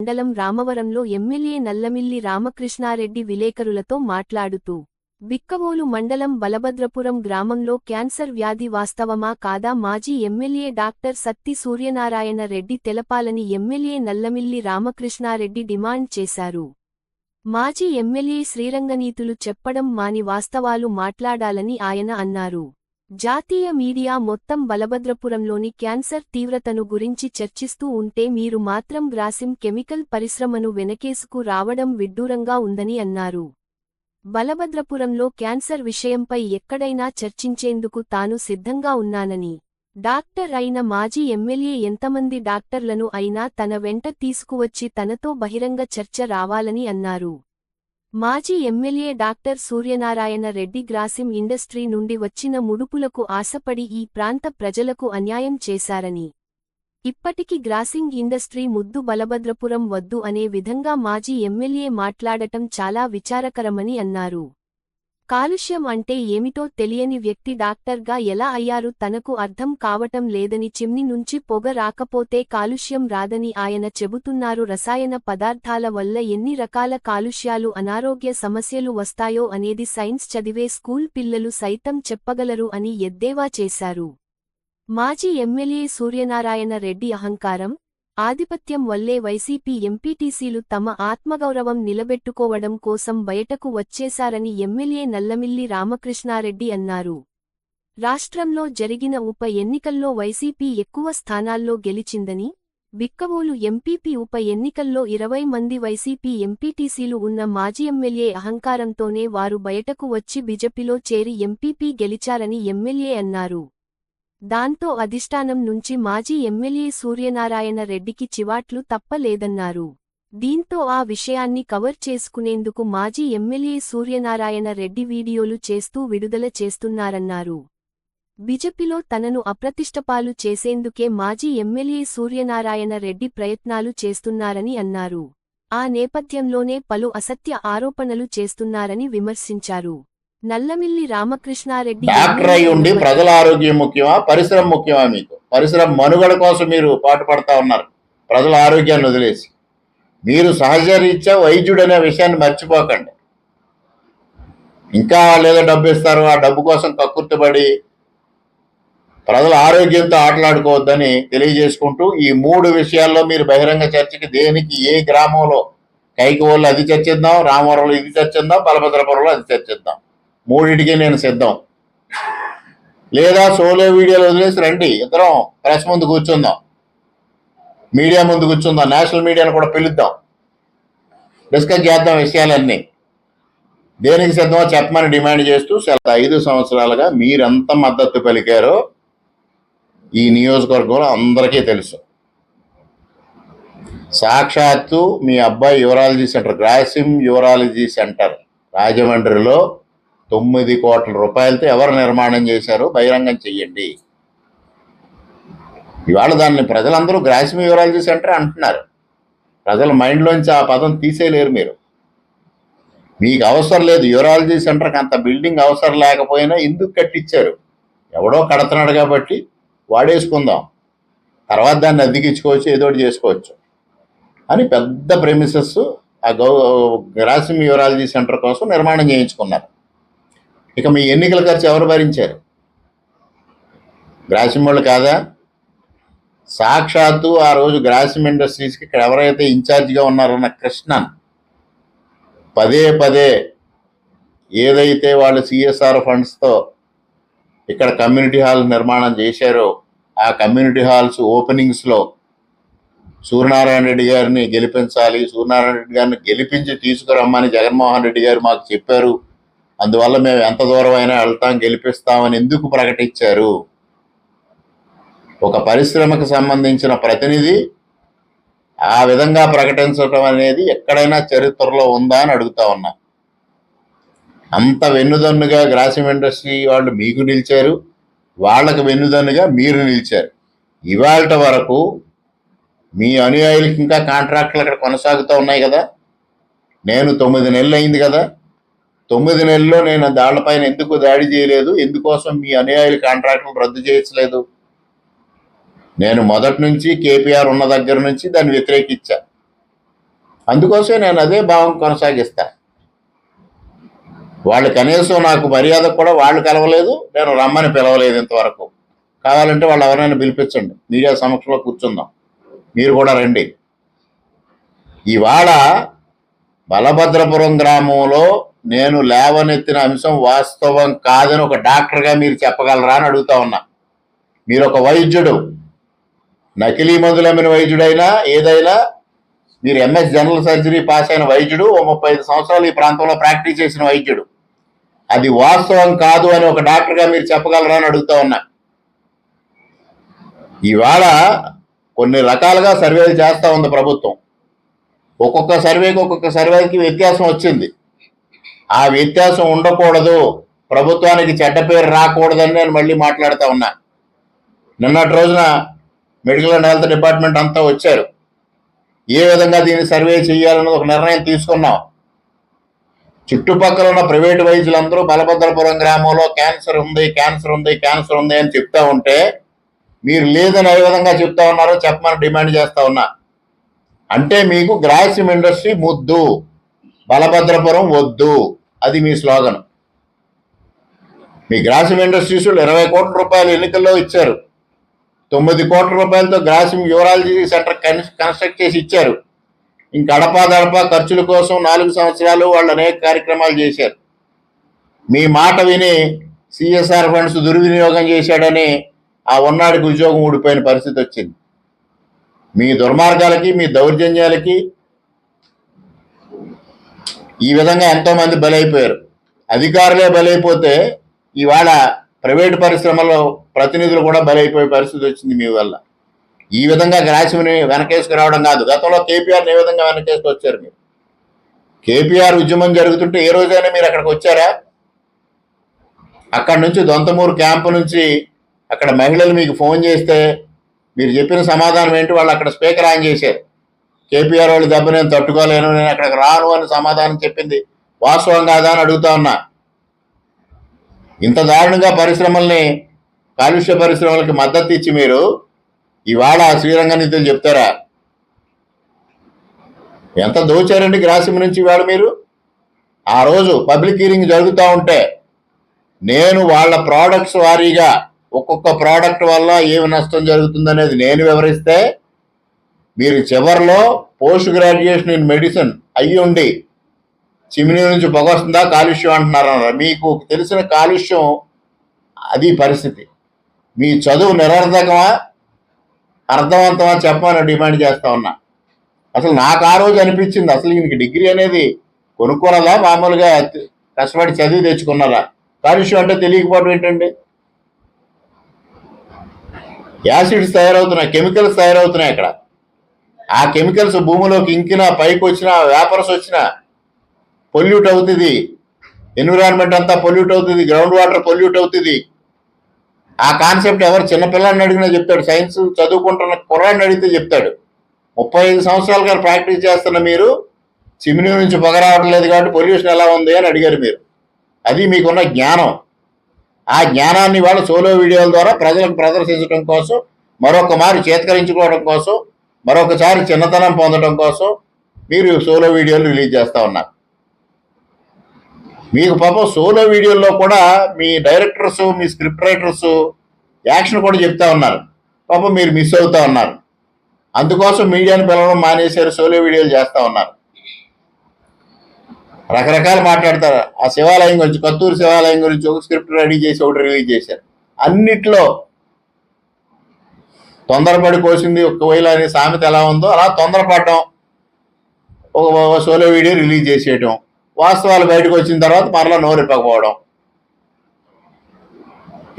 మండలం రామవరంలో ఎమ్మెల్యే నల్లమిల్లి రామకృష్ణారెడ్డి విలేకరులతో మాట్లాడుతూ బిక్కవోలు మండలం బలభద్రపురం గ్రామంలో క్యాన్సర్ వ్యాధి వాస్తవమా కాదా? మాజీ ఎమ్మెల్యే డాక్టర్ సత్తి సూర్యనారాయణ రెడ్డి తెలపాలని ఎమ్మెల్యే నల్లమిల్లి రామకృష్ణారెడ్డి డిమాండ్ చేశారు. మాజీ ఎమ్మెల్యే శ్రీరంగనీతులు చెప్పడం మాని వాస్తవాలు మాట్లాడాలని ఆయన అన్నారు. జాతీయ మీడియా మొత్తం బలభద్రపురంలోని క్యాన్సర్ తీవ్రతను గురించి చర్చిస్తూ ఉంటే మీరు మాత్రం గ్రాసిం కెమికల్ పరిశ్రమను వెనకేసుకు రావడం విడ్డూరంగా ఉందని అన్నారు. బలభద్రపురంలో క్యాన్సర్ విషయంపై ఎక్కడైనా చర్చించేందుకు తాను సిద్ధంగా ఉన్నానని. డాక్టర్ అయిన మాజీ ఎమ్మెల్యే ఎంతమంది డాక్టర్లను అయినా తన వెంట తీసుకువచ్చి తనతో బహిరంగ చర్చ రావాలని అన్నారు. మాజీ MLA doctor Suryanarayana Reddy Grasim industry నుండి వచ్చిన ముడుపులకు ఆశపడి ఈ ప్రాంత ప్రజలకు అన్యాయం చేశారని. ఇప్పటికి గ్రాసింగ్ ఇండస్ట్రీ ముద్దు బలభద్రపురం వద్దు అనే విధంగా మాజీ ఎమ్మెల్యే మాట్లాడటం చాలా విచారకరమని అన్నారు. కాలుష్యం అంటే ఏమిటో తెలియని వ్యక్తి డాక్టర్గా ఎలా అయ్యారు తనకు అర్థం కావటం లేదని చిమ్ని నుంచి పొగ రాకపోతే కాలుష్యం రాదని ఆయన చెబుతున్నారు. రసాయన పదార్థాల వల్ల ఎన్ని రకాల కాలుష్యాలు అనారోగ్య సమస్యలు వస్తాయో అనేది సైన్స్ చదివే స్కూల్ పిల్లలు సైతం చెప్పగలరు అని ఎద్దేవా చేశారు. మాజీ ఎమ్మెల్యే సూర్యనారాయణ రెడ్డి అహంకారం ఆధిపత్యం వల్లే వైసీపీ ఎంపీటీసీలు తమ ఆత్మగౌరవం నిలబెట్టుకోవడం కోసం బయటకు వచ్చేశారని ఎమ్మెల్యే నల్లమిల్లి రామకృష్ణారెడ్డి అన్నారు. రాష్ట్రంలో జరిగిన ఉప ఎన్నికల్లో వైసీపీ ఎక్కువ స్థానాల్లో గెలిచిందని బిక్కవోలు ఎంపీపీ ఉప ఎన్నికల్లో ఇరవై మంది వైసీపీ ఎంపీటీసీలు ఉన్న మాజీ ఎమ్మెల్యే అహంకారంతోనే వారు బయటకు వచ్చి బిజెపిలో చేరి ఎంపీపీ గెలిచారని ఎమ్మెల్యే అన్నారు. దాంతో అధిష్టానం నుంచి మాజీ ఎమ్మెల్యే సూర్యనారాయణ రెడ్డికి చివాట్లు తప్పలేదన్నారు. దీంతో ఆ విషయాన్ని కవర్ చేసుకునేందుకు మాజీ ఎమ్మెల్యే సూర్యనారాయణ రెడ్డి వీడియోలు చేస్తూ విడుదల చేస్తున్నారన్నారు. బిజెపిలో తనను అప్రతిష్టపాలు చేసేందుకే మాజీ ఎమ్మెల్యే సూర్యనారాయణ రెడ్డి ప్రయత్నాలు చేస్తున్నారని అన్నారు. ఆ నేపథ్యంలోనే పలు అసత్య ఆరోపణలు చేస్తున్నారని విమర్శించారు. నల్లమిల్లి రామకృష్ణారెడ్డి డాక్టర్ అయి ఉండి ప్రజల ఆరోగ్యం ముఖ్యమా? పరిశ్రమ ముఖ్యమా మీకు? పరిశ్రమ మనుగడ కోసం మీరు పాటుపడతా ఉన్నారు. ప్రజల ఆరోగ్యాన్ని వదిలేసి. మీరు సహజరీత్యా వైద్యుడు అనే విషయాన్ని మర్చిపోకండి. ఇంకా వాళ్ళు ఏదో డబ్బు ఇస్తారు ఆ డబ్బు కోసం కక్కుర్తిపడి ప్రజల ఆరోగ్యంతో ఆటలాడుకోవద్దని తెలియజేసుకుంటూ ఈ మూడు విషయాల్లో మీరు బహిరంగ చర్చకి దేనికి ఏ గ్రామంలో కైకవోళ్ళు అది చర్చిద్దాం రామవరంలో ఇది చర్చిద్దాం బలభద్రపురంలో అది చర్చిద్దాం. మూడింటికి నేను సిద్ధం. లేదా సోలో వీడియోలు వదిలేసి రండి. ఇద్దరం ప్రెస్ ముందు కూర్చుందాం. మీడియా ముందు కూర్చుందాం. నేషనల్ మీడియాను కూడా పిలుద్దాం. డిస్కస్ చేద్దాం విషయాలన్నీ. దేనికి సిద్ధమో చెప్పమని డిమాండ్ చేస్తూ ఐదు సంవత్సరాలుగా మీరెంత మద్దతు పలికారో ఈ నియోజకవర్గంలో అందరికీ తెలుసు. సాక్షాత్తు మీ అబ్బాయి urology centre Grasim urology centre రాజమండ్రిలో తొమ్మిది కోట్ల రూపాయలతో ఎవరు నిర్మాణం చేశారో బహిరంగం చెయ్యండి. ఇవాళ దాన్ని ప్రజలందరూ గ్రాస్ యూరాలజీ సెంటర్ అంటున్నారు. ప్రజల మైండ్లోంచి ఆ పదం తీసేయలేరు మీరు. మీకు అవసరం లేదు యూరాలజీ సెంటర్కి అంత బిల్డింగ్ అవసరం లేకపోయినా ఎందుకు కట్టించారు ఎవడో కడుతున్నాడు కాబట్టి వాడేసుకుందాం. తర్వాత దాన్ని అద్దెకిచ్చుకోవచ్చు ఏదో చేసుకోవచ్చు అని పెద్ద ప్రెమిసెస్ ఆ గౌ గ్రాసిమ్ యూరాలజీ సెంటర్ కోసం నిర్మాణం చేయించుకున్నారు. ఇక మీ ఎన్నికల ఖర్చు ఎవరు భరించారు? గ్రాసిమ్ వాళ్ళు కాదా? సాక్షాత్తు ఆ రోజు గ్రాసిమ్ ఇండస్ట్రీస్కి ఇక్కడ ఎవరైతే ఇన్ఛార్జిగా ఉన్నారన్న కృష్ణన్ పదే పదే ఏదైతే వాళ్ళు సిఎస్ఆర్ ఫండ్స్తో ఇక్కడ కమ్యూనిటీ హాల్ నిర్మాణం చేశారో ఆ కమ్యూనిటీ హాల్స్ ఓపెనింగ్స్లో సూర్యనారాయణ రెడ్డి గారిని గెలిపించాలి సూర్యనారాయణ రెడ్డి గారిని గెలిపించి తీసుకురమ్మని జగన్మోహన్ రెడ్డి గారు మాకు చెప్పారు. అందువల్ల మేము ఎంత దూరం అయినా వెళ్తాం గెలిపిస్తామని ఎందుకు ప్రకటించారు? ఒక పరిశ్రమకు సంబంధించిన ప్రతినిధి ఆ విధంగా ప్రకటించడం అనేది ఎక్కడైనా చరిత్రలో ఉందా అని అడుగుతా ఉన్నా. అంత వెన్నుదన్నుగా గ్రాసిమ్ ఇండస్ట్రీ వాళ్ళు మీకు నిలిచారు వాళ్ళకు వెన్నుదన్నుగా మీరు నిలిచారు. ఇవాళ వరకు మీ అనుయాయులకి ఇంకా కాంట్రాక్ట్లు అక్కడ కొనసాగుతూ ఉన్నాయి కదా. నేను తొమ్మిది నెలలు అయింది కదా. తొమ్మిది నెలల్లో నేను దాళ్ళపైన ఎందుకు దాడి చేయలేదు? ఎందుకోసం మీ అనుయాయుల కాంట్రాక్టులు రద్దు చేయట్లేదు? నేను మొదటి నుంచి కేపీఆర్ ఉన్న దగ్గర నుంచి దాన్ని వ్యతిరేకించా. అందుకోసమే నేను అదే భావం కొనసాగిస్తా. వాళ్ళు కనీసం నాకు మర్యాద కూడా వాళ్ళు కలవలేదు నేను రమ్మని పిలవలేదు ఇంతవరకు. కావాలంటే వాళ్ళు ఎవరైనా పిలిపించండి. మీడియా సమక్షంలో కూర్చుందాం. మీరు కూడా రండి. ఇవాళ బలభద్రపురం గ్రామంలో నేను లేవనెత్తిన అంశం వాస్తవం కాదని ఒక డాక్టర్గా మీరు చెప్పగలరా అని అడుగుతా ఉన్నా. మీరు ఒక వైద్యుడు. నకిలీ మందులు అమ్మిన వైద్యుడైనా ఏదైనా మీరు ఎంఎస్ జనరల్ సర్జరీ పాస్ అయిన వైద్యుడు ఓ ముప్పై ఐదు సంవత్సరాలు ఈ ప్రాంతంలో ప్రాక్టీస్ చేసిన వైద్యుడు. అది వాస్తవం కాదు అని ఒక డాక్టర్గా మీరు చెప్పగలరా అని అడుగుతా ఉన్నా. ఇవాళ కొన్ని రకాలుగా సర్వేలు చేస్తూ ఉంది ప్రభుత్వం. ఒక్కొక్క సర్వేకి ఒక్కొక్క సర్వేకి వ్యత్యాసం వచ్చింది. ఆ వ్యత్యాసం ఉండకూడదు. ప్రభుత్వానికి చెడ్డ పేరు రాకూడదని నేను మళ్ళీ మాట్లాడుతూ ఉన్నా. నిన్నటి రోజున మెడికల్ అండ్ హెల్త్ డిపార్ట్మెంట్ అంతా వచ్చారు. ఏ విధంగా దీన్ని సర్వే చేయాలన్నది ఒక నిర్ణయం తీసుకున్నాం. చుట్టుపక్కల ఉన్న ప్రైవేటు వైద్యులందరూ బలభద్రపురం గ్రామంలో క్యాన్సర్ ఉంది క్యాన్సర్ ఉంది క్యాన్సర్ ఉంది అని చెప్తా ఉంటే మీరు లేదని ఏ విధంగా చెప్తా ఉన్నారో చెప్పమని డిమాండ్ చేస్తా ఉన్నా. అంటే మీకు గ్రాసిమ్ ఇండస్ట్రీ ముద్దు బలభద్రపురం వద్దు. అది మీ స్లోగన్. మీ గ్రాసిమ్ ఇండస్ట్రీస్ ఇరవై కోట్ల రూపాయలు ఎన్నికల్లో ఇచ్చారు. తొమ్మిది కోట్ల రూపాయలతో గ్రాసిమ్ యూరాలజీ సెంటర్ కన్స్ట్రక్ట్ చేసి ఇచ్చారు. ఇంక అడపా ఖర్చుల కోసం నాలుగు సంవత్సరాలు వాళ్ళు అనేక కార్యక్రమాలు చేశారు. మీ మాట విని సిఎస్ఆర్ ఫండ్స్ దుర్వినియోగం చేశాడని ఆ ఉన్నాడికి ఉద్యోగం ఊడిపోయిన పరిస్థితి వచ్చింది. మీ దుర్మార్గాలకి మీ దౌర్జన్యాలకి ఈ విధంగా ఎంతో మంది బలైపోయారు. అధికారులే బలైపోతే ఇవాళ ప్రైవేటు పరిశ్రమలో ప్రతినిధులు కూడా బలైపోయే పరిస్థితి వచ్చింది మీ వల్ల. ఈ విధంగా గ్రాసిమ్ని వెనకేసుకు రావడం కాదు. గతంలో కేపీఆర్ని ఏ విధంగా వెనకేసుకు వచ్చారు మీరు? కేపీఆర్ ఉద్యమం జరుగుతుంటే ఏ రోజైనా మీరు అక్కడికి వచ్చారా? అక్కడి నుంచి దొంతమూరు క్యాంపు నుంచి అక్కడ మహిళలు మీకు ఫోన్ చేస్తే మీరు చెప్పిన సమాధానం ఏంటి? వాళ్ళు అక్కడ స్పీకర్ ఆన్ చేశారు. కేపీఆర్ వాళ్ళు దెబ్బ నేను తట్టుకోలేను నేను అక్కడికి రాను అని సమాధానం చెప్పింది. వాస్తవం కాదా అని అడుగుతా ఉన్నా. ఇంత దారుణంగా పరిశ్రమల్ని కాలుష్య పరిశ్రమలకి మద్దతు ఇచ్చి మీరు ఇవాళ శ్రీరంగ నిధులు చెప్తారా? ఎంత దోచారండి గ్రాసిం నుంచి ఇవాళ మీరు? ఆ రోజు పబ్లిక్ హీరింగ్ జరుగుతూ ఉంటే నేను వాళ్ళ ప్రోడక్ట్స్ వారీగా ఒక్కొక్క ప్రోడక్ట్ వల్ల ఏమి నష్టం జరుగుతుందనేది నేను వివరిస్తే మీరు చివరిలో పోస్ట్ గ్రాడ్యుయేషన్ ఇన్ మెడిసిన్ అయ్యి ఉండి చిమిని నుంచి పొగ వస్తుందా కాలుష్యం అంటున్నారు మీకు తెలిసిన కాలుష్యం అది పరిస్థితి. మీ చదువు నిరర్ధకమా అర్థవంతమా చెప్పమని డిమాండ్ చేస్తా ఉన్నా. అసలు నాకు ఆ రోజు అనిపించింది అసలు ఈయనకి డిగ్రీ అనేది కొనుక్కోనదా మామూలుగా కష్టపడి చదివి తెచ్చుకున్నారా కాలుష్యం అంటే తెలియకపోవడం ఏంటండి? యాసిడ్స్ తయారవుతున్నాయి కెమికల్స్ తయారవుతున్నాయి అక్కడ. ఆ కెమికల్స్ భూమిలోకి ఇంకినా పైకి వచ్చినా వేపర్స్ వచ్చినా పొల్యూట్ అవుతుంది. ఎన్విరాన్మెంట్ అంతా పొల్యూట్ అవుతుంది. గ్రౌండ్ వాటర్ పొల్యూట్ అవుతుంది. ఆ కాన్సెప్ట్ ఎవరు చిన్నపిల్లని అడిగినా చెప్తాడు. సైన్స్ చదువుకుంటున్న కుర్రాన్ని అడిగితే చెప్తాడు. ముప్పై ఐదు సంవత్సరాలుగా ప్రాక్టీస్ చేస్తున్న మీరు చిమ్ని నుంచి పొగ రావట్లేదు లేదు కాబట్టి పొల్యూషన్ ఎలా ఉంది అని అడిగారు మీరు. అది మీకున్న జ్ఞానం. ఆ జ్ఞానాన్ని వాళ్ళు సోలో వీడియోల ద్వారా ప్రజలకు ప్రదర్శించడం కోసం మరొక మారు చేతకరించుకోవడం కోసం మరొకసారి చిన్నతనం పొందడం కోసం మీరు సోలో వీడియోలు రిలీజ్ చేస్తూ ఉన్నారు మీకు పాపం సోలో వీడియోల్లో కూడా మీ డైరెక్టర్స్ మీ స్క్రిప్ట్ రైటర్స్ యాక్షన్ కూడా చెప్తా ఉన్నారు. పాపం మీరు మిస్ అవుతా ఉన్నారు. అందుకోసం మీడియాని పిలవడం మానేశారు సోలో వీడియోలు చేస్తూ ఉన్నారు. రకరకాలు మాట్లాడతారు. ఆ శివాలయం గురించి కత్తూరు శివాలయం గురించి ఒక స్క్రిప్ట్ రెడీ చేసి ఒకటి రిలీజ్ చేశారు. అన్నిట్లో తొందరపడి కోసింది ఒక వేల అనే సామెత ఎలా ఉందో అలా తొందరపడడం ఒక సోలో వీడియో రిలీజ్ చేసేయటం. వాస్తవాలు బయటకు వచ్చిన తర్వాత మరలా నోరెప్పకపోవడం.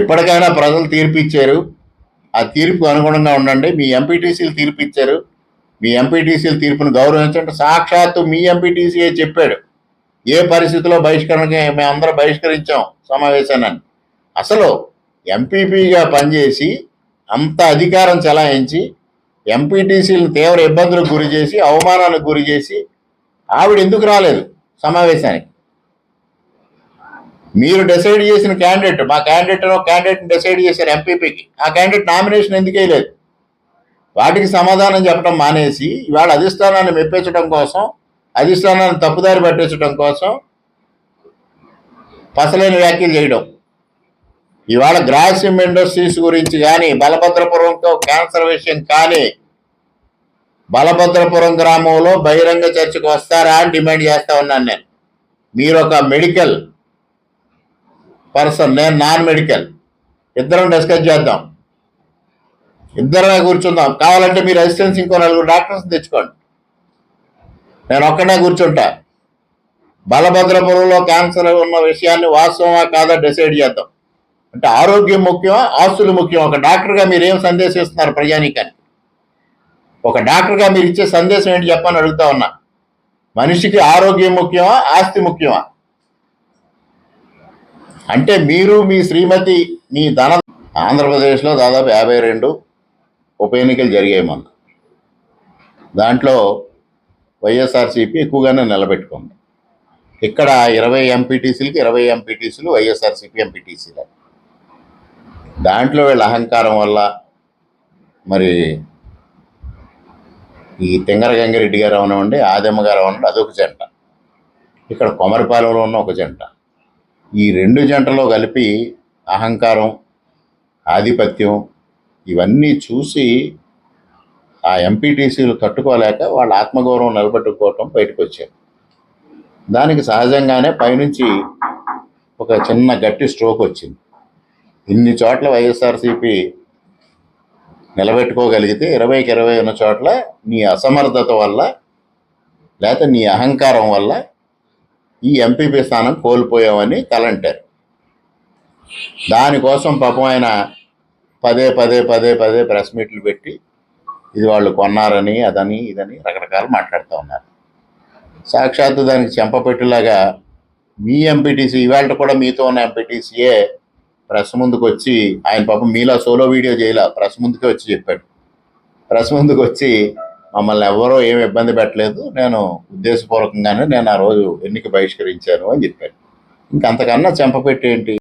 ఇప్పటికైనా ప్రజలు తీర్పు ఇచ్చారు ఆ తీర్పుకు అనుగుణంగా ఉండండి. మీ ఎంపీటీసీలు తీర్పు ఇచ్చారు మీ ఎంపీటీసీల తీర్పును గౌరవించండి. సాక్షాత్తు మీ ఎంపీటీసీయే చెప్పాడు. ఏ పరిస్థితిలో బహిష్కరణకి మేమందరం బహిష్కరించాం సమావేశాన్ని అసలు ఎంపీపీగా పనిచేసి అంత అధికారం చెలాయించి ఎంపీటీసీలను తీవ్ర ఇబ్బందులకు గురి చేసి అవమానాలకు గురి చేసి ఆవిడ ఎందుకు రాలేదు సమావేశానికి? మీరు డిసైడ్ చేసిన క్యాండిడేట్ మా క్యాండిడేట్ క్యాండిడేట్ డిసైడ్ చేశారు ఎంపీపీకి ఆ క్యాండిడేట్ నామినేషన్ ఎందుకు వేయలేదు వాటికి సమాధానం చెప్పడం మానేసి ఇవాళ అధిష్టానాన్ని మెప్పించడం కోసం అధిష్టానాన్ని తప్పుదారి పట్టించడం కోసం పసలేని వ్యాఖ్యలు చేయడం. ఇవాళ గ్రాసిమ్ ఇండస్ట్రీస్ గురించి కానీ బలభద్రపురంతో క్యాన్సర్ విషయం కానీ బలభద్రపురం గ్రామంలో బహిరంగ చర్చకు వస్తారా అని డిమాండ్ చేస్తా ఉన్నాను నేను. మీరు ఒక మెడికల్ పర్సన్ నేను నాన్ మెడికల్. ఇద్దరం డిస్కస్ చేద్దాం. ఇద్దరమే కూర్చుందాం. కావాలంటే మీరు అసిస్టెన్స్ ఇంకో నలుగురు డాక్టర్స్ తెచ్చుకోండి. నేను ఒక్కడే కూర్చుంటా. బలభద్రపురంలో క్యాన్సర్ ఉన్న విషయాన్ని వాస్తవమా కాదా డిసైడ్ చేద్దాం. అంటే ఆరోగ్యం ముఖ్యమా? ఆస్తులు ముఖ్యం ఒక డాక్టర్గా మీరు ఏం సందేశం ఇస్తున్నారు ప్రజానీకానికి ఒక డాక్టర్గా మీరు ఇచ్చే సందేశం ఏంటి చెప్పని అడుగుతా ఉన్నా. మనిషికి ఆరోగ్యం ముఖ్యమా? ఆస్తి ముఖ్యమా? అంటే మీరు మీ శ్రీమతి మీ ధన ఆంధ్రప్రదేశ్లో దాదాపు యాభై రెండు ఉప ఎన్నికలు జరిగాయి మొన్న దాంట్లో వైఎస్ఆర్సీపీ ఎక్కువగానే నిలబెట్టుకుంది. ఇక్కడ ఇరవై ఎంపీటీసీలకి ఇరవై ఎంపీటీసీలు వైఎస్ఆర్సీపీ ఎంపీటీసీలు. దాంట్లో వీళ్ళ అహంకారం వల్ల మరి ఈ తింగర గంగిరెడ్డి గారు అవనండి ఆదమ్మ గారు అవనండి అదొక జంట. ఇక్కడ కొమరిపాలెంలో ఉన్న ఒక జంట. ఈ రెండు జంటలో కలిపి అహంకారం ఆధిపత్యం ఇవన్నీ చూసి ఆ ఎంపీటీసీలు తట్టుకోలేక వాళ్ళ ఆత్మగౌరవం నిలబెట్టుకోవటం బయటకు వచ్చారు దానికి సహజంగానే పైనుంచి ఒక చిన్న గట్టి స్ట్రోక్ వచ్చింది ఇన్ని చోట్ల వైఎస్ఆర్సీపీ నిలబెట్టుకోగలిగితే ఇరవైకి ఇరవై ఉన్న చోట్ల నీ అసమర్థత వల్ల లేకపోతే నీ అహంకారం వల్ల ఈ ఎంపీపీ స్థానం కోల్పోయామని కలంటారు దానికోసం పాపం ఆయన పదే పదే పదే పదే ప్రెస్ మీట్లు పెట్టి ఇది వాళ్ళు కొన్నారని అదని ఇదని రకరకాలు మాట్లాడుతూ ఉన్నారు. సాక్షాత్తు దానికి చెంపపెట్టులాగా మీ ఎంపీటీసీ ఇవాళ కూడా మీతో ఉన్న ఎంపీటీసీయే ప్రెస్ ముందుకు వచ్చి ఆయన పాపం మీలా సోలో వీడియో చేయలా. ప్రెస్ ముందుకే వచ్చి చెప్పాడు. ప్రెస్ ముందుకు వచ్చి మమ్మల్ని ఎవరో ఏమి ఇబ్బంది పెట్టలేదు. నేను ఉద్దేశపూర్వకంగానే నేను ఆ రోజు ఎన్నిక బహిష్కరించాను అని చెప్పాడు. ఇంకంతకన్నా చెంపపెట్టేంటి